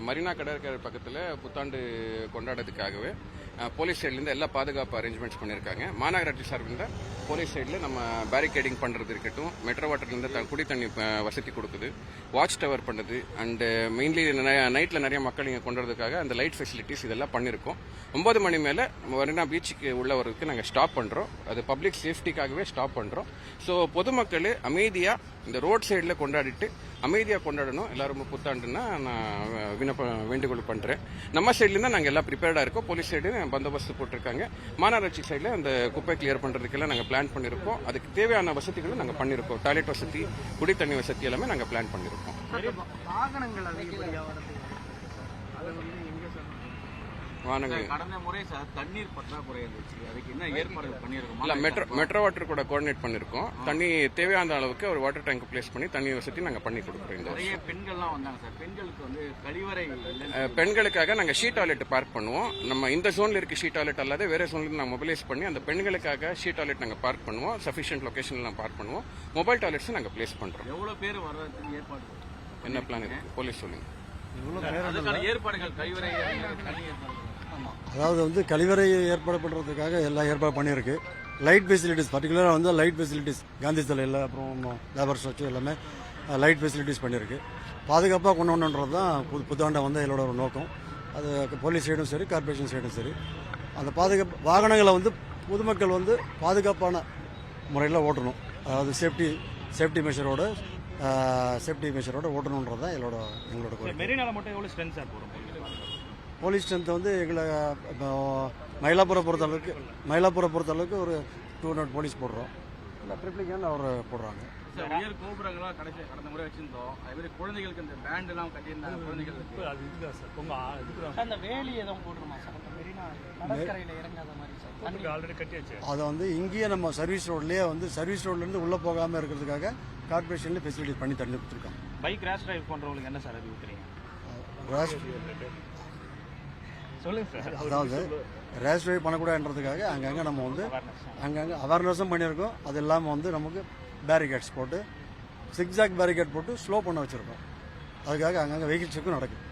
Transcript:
Marina Marina கடற்கரை பக்கத்தில் புத்தாண்டு கொண்டாடுறதுக்காகவே போலீஸ் சைட்லேருந்து எல்லா பாதுகாப்பு அரேஞ்ச்மெண்ட்ஸ் பண்ணியிருக்காங்க மாநகராட்சி சார்பில் போலீஸ் சைடில் நம்ம பேரிகேடிங் பண்ணுறது இருக்கட்டும் மெட்ரோ வாட்டர்லேருந்து த- குடி தண்ணி வசதி கொடுக்குது வாட்ச் டவர் பண்ணுறது அண்டு மெயின்லி நைட்டில் நிறைய மக்கள் இங்கே கொண்டுறதுக்காக அந்த லைட் ஃபெசிலிட்டிஸ் இதெல்லாம் பண்ணியிருக்கோம் ஒன்பது மணி மேலே மரீனா பீச்சுக்கு உள்ள வரதுக்கு நாங்கள் ஸ்டாப் பண்ணுறோம் அது பப்ளிக் சேஃப்டிக்காகவே ஸ்டாப் பண்ணுறோம் ஸோ பொதுமக்கள் அமைதியாக இந்த ரோட் சைடில் கொண்டாடிட்டு அமைதியாக கொண்டாடணும். எல்லாரும் புத்தாண்டுன்னா நான் விண்ணப்ப வேண்டுகோள் பண்ணுறேன் நம்ம சைட்லேருந்து நாங்கள் எல்லாம் ப்ரிப்பேர்டாக இருக்கோம். போலீஸ் சைடு பந்தோபஸ்து போட்டிருக்காங்க. மாநகராட்சி சைடில் அந்த குப்பை கிளியர் பண்ணுறதுக்கெல்லாம் நாங்கள் பிளான் பண்ணியிருக்கோம் அதுக்கு தேவையான வசதிகளும் நாங்கள் பண்ணியிருக்கோம் டாய்லெட் வசதி குடி தண்ணி வசதி எல்லாமே நாங்கள் பிளான் பண்ணியிருக்கோம் வாகனங்கள் அதிகப்படியா வரது அது வந்து எங்க சார் வானங்கள் கடந்த முறை சார் தண்ணீர் பற்றாக்குறை இருந்துச்சு அதுக்கு என்ன ஏற்பாடுகள் பண்ணியிருக்கோம் இல்லை மெட்ரோ மெட்ரோ வாட்டர் கூட கோஆர்டினேட் பண்ணியிருக்கோம் தண்ணி தேவையான அளவுக்கு ஒரு வாட்டர் டேங்க் பிளேஸ் பண்ணி தண்ணி வசதி நாங்கள் பண்ணி கொடுக்குறோம். நிறைய பெண்கள்லாம் வந்தாங்க சார். பெண்களுக்கு வந்து கழிவறை பெண்களுக்காக நாங்கள் ஷீ டாய்லெட் பார்க் பண்ணுவோம். நம்ம இந்த ஜோனில் இருக்க ஷீ டாய்லெட் அல்லாத வேற ஜோன்ல நாங்கள் மொபைலைஸ் பண்ணி அந்த பெண்களுக்காக ஷீ டாய்லெட் நாங்கள் பார்க் பண்ணுவோம். சஃபிஷியன்ட் லொகேஷன்ல நாங்கள் பார்க் பண்ணுவோம். மொபைல் டாய்லெட்ஸ் நாங்கள் பிளேஸ் பண்ணுறோம் எவ்வளவு பேர் வர்றதுக்கு ஏற்பாடு? என்ன பிளான் இருக்கு? போலீஸ் சொல்லுங்க. ஏற்பாடுகள் ஏற்பாடுகள். அதாவது வந்து கழிவறை ஏற்பாடு பண்ணுறதுக்காக எல்லாம் ஏற்பாடு பண்ணியிருக்கு. லைட் ஃபெசிலிட்டிஸ் பர்டிகுலராக வந்து லைட் ஃபெசிலிட்டிஸ் காந்தி சிலையில் அப்புறம் லேபர் ஸ்டாச்சு எல்லாமே லைட் ஃபெசிலிட்டிஸ் பண்ணியிருக்கு. பாதுகாப்பாக கொண்டு வரணுன்றது தான் புது புத்தாண்டை வந்து எங்களோட ஒரு நோக்கம். அது போலீஸ் சைடும் சரி கார்பரேஷன் சைடும் சரி. அந்த பாதுகாப்பு வாகனங்களை வந்து பொதுமக்கள் வந்து பாதுகாப்பான முறையில் ஓட்டணும். அதாவது சேஃப்டி சேஃப்டி மெஷரோட சேஃப்டி மெஷரோட ஓட்டணுன்றது தான் எங்களோட எங்களோட மெரினால மட்டும் எவ்வளவு ஸ்ட்ரென்த் சார் போறோம் போலீஸ் ஸ்ட்ரென்த் வந்து எங்களை இப்போ மயிலாப்புரம் பொறுத்த அளவுக்கு மயிலாப்புரம் பொறுத்த அளவுக்கு ஒரு டூ ஹண்ட்ரட் போலீஸ் போடுறோம். இல்லை ட்ரிப்ளிகேன் அவர் போடுறாங்க. சார் உயர் கோபுரங்கள்லாம் கடைசி கடந்த முறை வச்சிருந்தோம். அதே மாதிரி குழந்தைகளுக்கு இந்த பேண்ட் எல்லாம் கட்டியிருந்தாங்க குழந்தைகளுக்கு அது இதுதான் சார். உங்க இதுக்கு சார், அந்த வேலி எதுவும் போட்டுருமா சார்? அந்த மெரினா கடற்கரையில இறங்காத மாதிரி சார். தண்ணி. ஆல்ரெடி கட்டியாச்சு. அதை வந்து இங்கேயே நம்ம சர்வீஸ் ரோட்லேயே வந்து சர்வீஸ் ரோட்லேருந்து உள்ளே போகாமல் இருக்கிறதுக்காக கார்பரேஷன்லேயே ஃபெசிலிட்டி பண்ணி தண்ணி கொடுத்துருக்காங்க. பைக் ரேஷ் டிரைவ் பண்றவங்களுக்கு என்ன சார் அறிவுறுத்துறீங்க ரேஷ் சொல்லுங்க சார். அதாவது ரேஷ் ட்ரைவ் பண்ணக்கூடாதுன்றதுக்காக அங்கங்கே நம்ம வந்து அங்கங்கே அவேர்னஸும் பண்ணியிருக்கோம். அது இல்லாமல் வந்து நமக்கு பேரிகேட்ஸ் போட்டு சிக்ஸாக் பேரிகேட் போட்டு ஸ்லோ பண்ண வச்சுருக்கோம். அதுக்காக அங்கங்கே வெஹிக்கிள் செக்கும் நடக்குது.